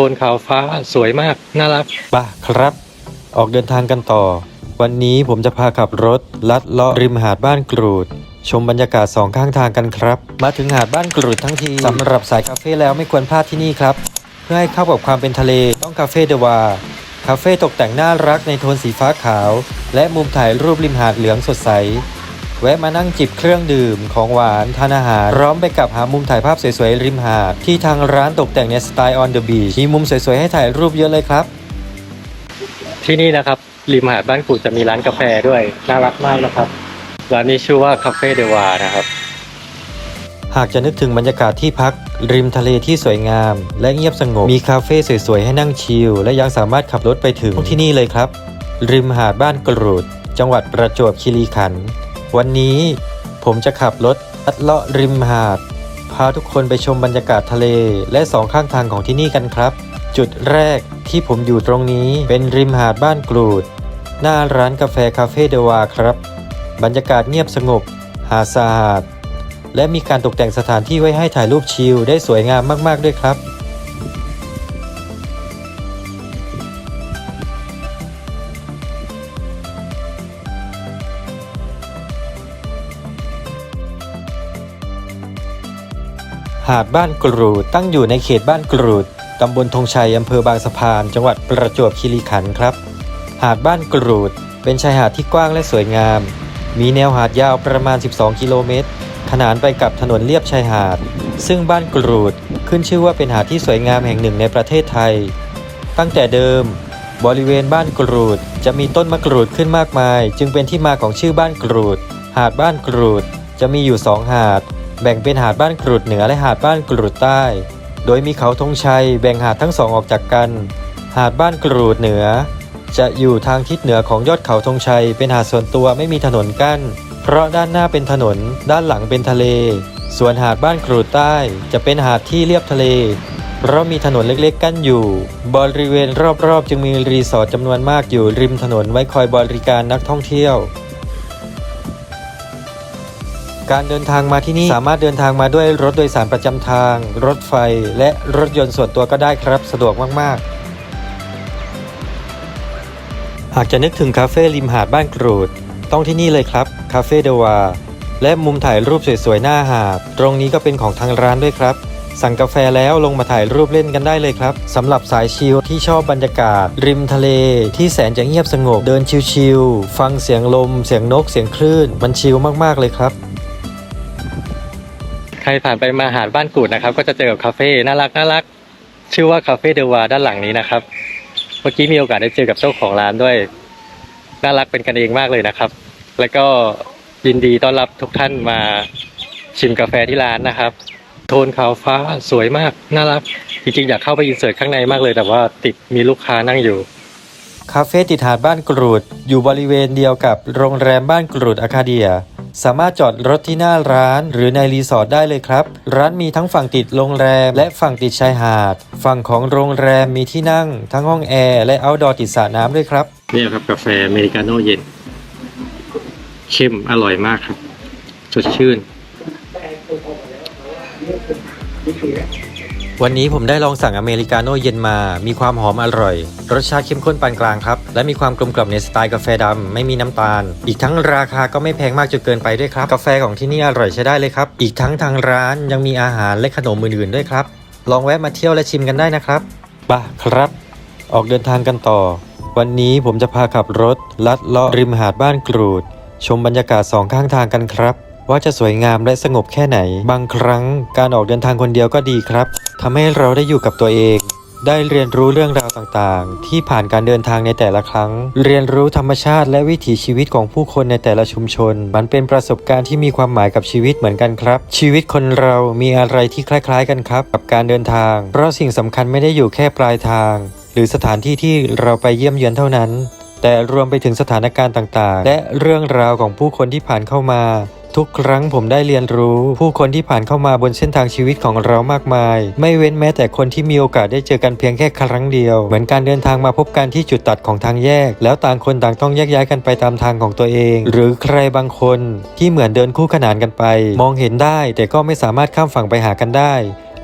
โทนขาวฟ้าสวยมาก น่ารักป่ะครับ ออกเดินทางกันต่อ วันนี้ผมจะพาขับรถ ลัดเลาะริมหาดบ้านกรูด ชมบรรยากาศสองข้างทางกันครับ มาถึงหาดบ้านกรูดทั้งทีสำหรับสายคาเฟ่แล้วไม่ควรพลาดที่นี่ครับ เพื่อให้เข้ากับความเป็นทะเลต้องคาเฟ่เดวาคาเฟ่ตกแต่งน่ารักในโทนสีฟ้าขาว และมุมถ่ายรูปริมหาดเหลืองสดใส แวะมานั่งจิบเครื่องดื่มของหวานทานอาหารพร้อมไปกับหามุมถ่ายภาพสวยๆริมหาดที่ทางร้านตกแต่งในสไตล์ on the beach มีมุมสวยๆให้ถ่ายรูปเยอะเลยครับ ที่นี่นะครับริมหาดบ้านกูดจะมีร้านกาแฟด้วยน่ารักมากนะครับร้านนี้ชื่อว่าคาเฟ่เดวานะครับ หากจะนึกถึงบรรยากาศที่พัก ริมทะเลที่สวยงาม และเงียบสงบมีคาเฟ่สวยๆให้นั่งชิลและยังสามารถขับรถไปถึงที่นี่เลยครับ ริมหาดบ้านกรูด จังหวัดประจวบคีรีขันธ์ วันนี้ผมจะขับรถลัดเลาะริมหาด พาทุกคนไปชมบรรยากาศทะเล และสองข้างทางของที่นี่กันครับ จุดแรกที่ผมอยู่ตรงนี้เป็นริมหาดบ้านกรูด หน้าร้านกาแฟคาเฟ่เดวาครับ บรรยากาศเงียบสงบ หาดสะอาด และมีการตกแต่งสถานที่ไว้ให้ถ่ายรูปชิลได้สวยงามมาก ๆ ด้วยครับ หาดบ้านกรูดตั้งอยู่ในเขตบ้านกรูดตำบลธงชัยอำเภอบางสะพาน จังหวัดประจวบคีรีขันธ์ครับ หาดบ้านกรูด เป็นชายหาดที่กว้างและสวยงาม มีแนวหาดยาวประมาณ 12 กิโลเมตร ขนานไปกับถนนเลียบชายหาด ซึ่งบ้านกรูดขึ้นชื่อว่าเป็นหาดที่สวยงามแห่งหนึ่งในประเทศไทย ตั้งแต่เดิม บริเวณบ้านกรูดจะมีต้นมะกรูดขึ้นมากมาย จึงเป็นที่มาของชื่อบ้านกรูด หาดบ้านกรูดจะมีอยู่สองหาด แบ่งเป็นหาดบ้านกรูดเหนือและหาดบ้านกรูดใต้ โดยมีเขาธงชัยแบ่งหาดทั้งสองออกจากกัน หาดบ้านกรูดเหนือ จะอยู่ทางทิศเหนือของยอดเขาธงชัย เป็นหาดส่วนตัวไม่มีถนนกั้น เพราะด้านหน้าเป็นถนน ด้านหลังเป็นทะเล ส่วนหาดบ้านกรูดใต้ จะเป็นหาดที่เรียบทะเล เพราะมีถนนเล็กๆ กั้นอยู่ บริเวณรอบๆ จึงมีรีสอร์ทจำนวนมากอยู่ริมถนนไว้คอยบริการนักท่องเที่ยว การเดินทางมาที่นี่สามารถเดินทางมาด้วยรถโดยสารประจำทาง รถไฟ และรถยนต์ส่วนตัวก็ได้ครับ สะดวกมาก ๆ หากจะนึกถึงคาเฟ่ริมหาดบ้านกรูด ต้องที่นี่เลยครับ คาเฟ่เดวา และมุมถ่ายรูปสวยๆหน้าหาด ตรงนี้ก็เป็นของทางร้านด้วยครับ สั่งกาแฟแล้วลงมาถ่ายรูปเล่นกันได้เลยครับสำหรับสายชิลที่ชอบบรรยากาศ ริมทะเล ที่แสนจะเงียบสงบเดินชิลๆฟังเสียงลม เสียงนกเสียงคลื่นมันชิลมากๆเลยครับ รผ่านไปมาหาดบ้านกูดนะครับ ก็จะเจอกับคาเฟ่น่ารักน่ารักชื่อว่าคาเฟ่เดวาด้านหลังนี้นะครับ เมื่อกี้มีโอกาสได้เจอกับเจ้าของร้านด้วยน่ารักเป็นกันเองมากเลยนะครับ แล้วก็ยินดีต้อนรับทุกท่านมาชิมกาแฟที่ร้านนะครับ โทนขาวฟ้าสวยมากน่ารักจริงๆอยากเข้าไปอินเสิร์ตข้างในมากเลย แต่ว่าติดมีลูกค้านั่งอยู่คาเฟ่ติดหาดบ้านกรูด อยู่บริเวณเดียวกับโรงแรมบ้านกรูดอาคาเดีย สามารถจอดรถที่หน้าร้าน หรือในรีสอร์ทได้เลยครับ ร้านมีทั้งฝั่งติดโรงแรม และฝั่งติดชายหาด ฝั่งของโรงแรมมีที่นั่ง ทั้งห้องแอร์และเอาท์ดอร์ติดสระน้ำด้วยครับนี่ครับกาแฟอเมริกาโน่เย็นเข้มอร่อยมากครับ สดชื่น วันนี้ผมได้ลองสั่งอเมริกาโน่เย็นมา มีความหอมอร่อย รสชาติเข้มข้นปานกลางครับ และมีความกลมกล่อมในสไตล์กาแฟดำไม่มีน้ำตาล อีกทั้งราคาก็ไม่แพงมากจนเกินไปด้วยครับ กาแฟของที่นี่อร่อยใช้ได้เลยครับ อีกทั้งทางร้านยังมีอาหารและขนมอื่นๆด้วยครับ ลองแวะมาเที่ยวและชิมกันได้นะครับป่ะครับ ออกเดินทางกันต่อ วันนี้ผมจะพาขับรถ ลัดเลาะริมหาดบ้านกรูด ชมบรรยากาศสองข้างทางกันครับ ว่าจะสวยงามและสงบแค่ไหน บางครั้งการออกเดินทางคนเดียวก็ดีครับทำให้เราได้อยู่กับตัวเอง ได้เรียนรู้เรื่องราวต่างๆ ที่ผ่านการเดินทางในแต่ละครั้ง เรียนรู้ธรรมชาติและวิถีชีวิตของผู้คนในแต่ละชุมชน มันเป็นประสบการณ์ที่มีความหมายกับชีวิตเหมือนกันครับ ชีวิตคนเรามีอะไรที่คล้าย ๆ กันครับ กับการเดินทาง เพราะสิ่งสำคัญไม่ได้อยู่แค่ปลายทาง หรือสถานที่ที่เราไปเยี่ยมเยือนเท่านั้นแต่รวมไปถึงสถานการณ์ต่างๆ และเรื่องราวของผู้คนที่ผ่านเข้ามา ทุกครั้งผมได้เรียนรู้ ผู้คนที่ผ่านเข้ามาบนเส้นทางชีวิตของเรามากมาย ไม่เว้นแม้แต่คนที่มีโอกาสได้เจอกันเพียงแค่ครั้งเดียว เหมือนการเดินทางมาพบกันที่จุดตัดของทางแยก แล้วต่างคนต่างต้องแยกย้ายกันไปตามทางของตัวเอง หรือใครบางคนที่เหมือนเดินคู่ขนานกันไป มองเห็นได้แต่ก็ไม่สามารถข้ามฝั่งไปหากันได้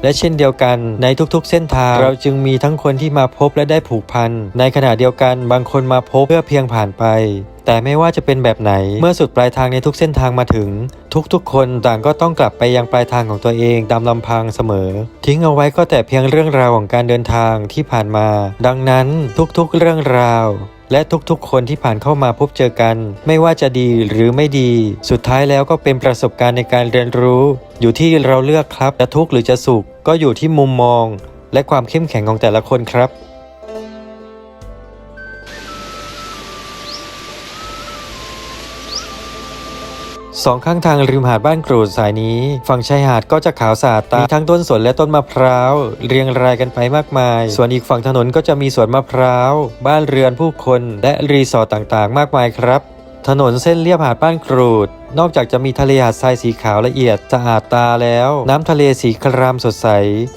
และเช่นเดียวกันในทุกๆ เส้นทาง เราจึงมีทั้งคนที่มาพบและได้ผูกพัน ในขณะเดียวกันบางคนมาพบเพื่อเพียงผ่านไปแต่ไม่ว่าจะเป็นแบบไหน เมื่อสุดปลายทางในทุกเส้นทางมาถึง ทุกๆ คนต่างก็ต้องกลับไปยังปลายทางของตัวเองตามลำพังเสมอ ทิ้งเอาไว้ก็แต่เพียงเรื่องราวของการเดินทางที่ผ่านมา ดังนั้นทุกๆ เรื่องราว และทุกๆ คนที่ผ่านเข้ามาพบเจอกัน ไม่ว่าจะดีหรือไม่ดี สุดท้ายแล้วก็เป็นประสบการณ์ในการเรียนรู้ อยู่ที่เราเลือกครับจะทุกข์หรือจะสุข ก็อยู่ที่มุมมองและความเข้มแข็งของแต่ละคนครับ สองข้างทางริมหาดบ้านกรูดสายนี้ ฝั่งชายหาดก็จะขาวสะอาดตา มีทั้งต้นสนและต้นมะพร้าว เรียงรายกันไปมากมาย ส่วนอีกฝั่งถนนก็จะมีสวนมะพร้าว บ้านเรือนผู้คน และรีสอร์ทต่างๆ มากมายครับ ถนนเส้นเลียบหาดบ้านกรูด นอกจากจะมีทะเลหาดทรายสีขาวละเอียดสะอาดตาแล้ว น้ำทะเลสีครามสดใส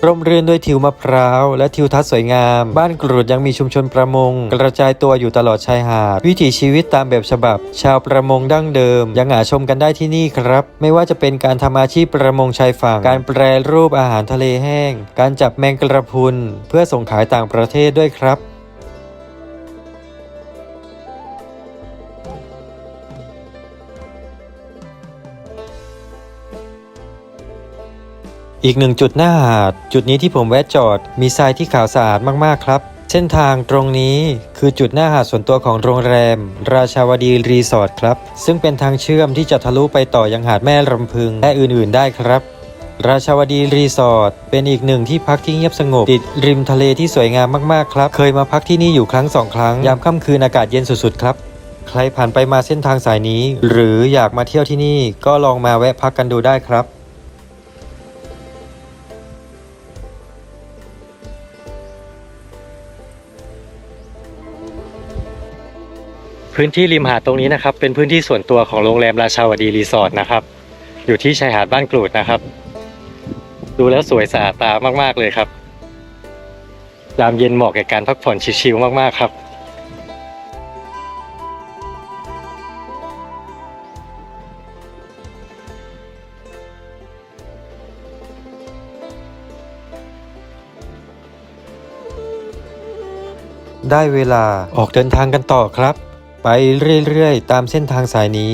ร่มรื่นด้วยทิวมะพร้าว และทิวทัศน์สวยงาม บ้านกรูดยังมีชุมชนประมง กระจายตัวอยู่ตลอดชายหาด วิถีชีวิตตามแบบฉบับ ชาวประมงดั้งเดิม ยังหาชมกันได้ที่นี่ครับ ไม่ว่าจะเป็นการทำอาชีพประมงชายฝั่ง การแปรรูปอาหารทะเลแห้ง การจับแมงกระพุนเพื่อส่งขายต่างประเทศด้วยครับ อีกหนึ่งจุดหน้าหาด จุดนี้ที่ผมแวะจอด มีทรายที่ขาวสะอาดมากๆครับ เส้นทางตรงนี้คือจุดหน้าหาดส่วนตัวของโรงแรม ราชาวดีรีสอร์ทครับ ซึ่งเป็นทางเชื่อมที่จะทะลุไปต่อยังหาดแม่ลำพึงและอื่นๆ ได้ครับราชาวดีรีสอร์ทเป็นอีกหนึ่งที่พักที่เงียบสงบ ติดริมทะเลที่สวยงามมากๆครับ เคยมาพักที่นี่อยู่ครั้งสองครั้ง ยามค่ำคืนอากาศเย็นสุดๆครับ ใครผ่านไปมาเส้นทางสายนี้ หรืออยากมาเที่ยวที่นี่ก็ลองมาแวะพักกันดูได้ครับ พื้นที่ริมหาดตรงนี้นะครับ เป็นพื้นที่ส่วนตัวของโรงแรมราชาวดีรีสอร์ทนะครับ อยู่ที่ชายหาดบ้านกรูดนะครับ ดูแล้วสวยสะอาดตามาก ๆ เลยครับยามเย็นเหมาะแก่การพักผ่อนชิลๆมาก ๆ ครับได้เวลาออกเดินทางกันต่อครับ ไปเรื่อยๆ ตามเส้นทางสายนี้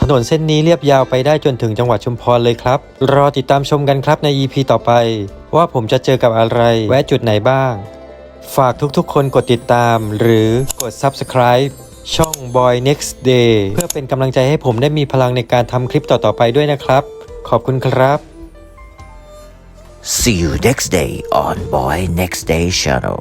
ถนนเส้นนี้เรียบยาวไปได้จนถึงจังหวัดชุมพรเลยครับ รอติดตามชมกันครับใน EP ต่อไป ว่าผมจะเจอกับอะไร แวะจุดไหนบ้าง ฝากทุกๆ คนกดติดตาม หรือกด Subscribe ช่อง Boy Next Day เพื่อเป็นกำลังใจให้ผมได้มีพลังในการทำคลิปต่อๆไปด้วยนะครับ ขอบคุณครับ See you next day on Boy Next Day Channel.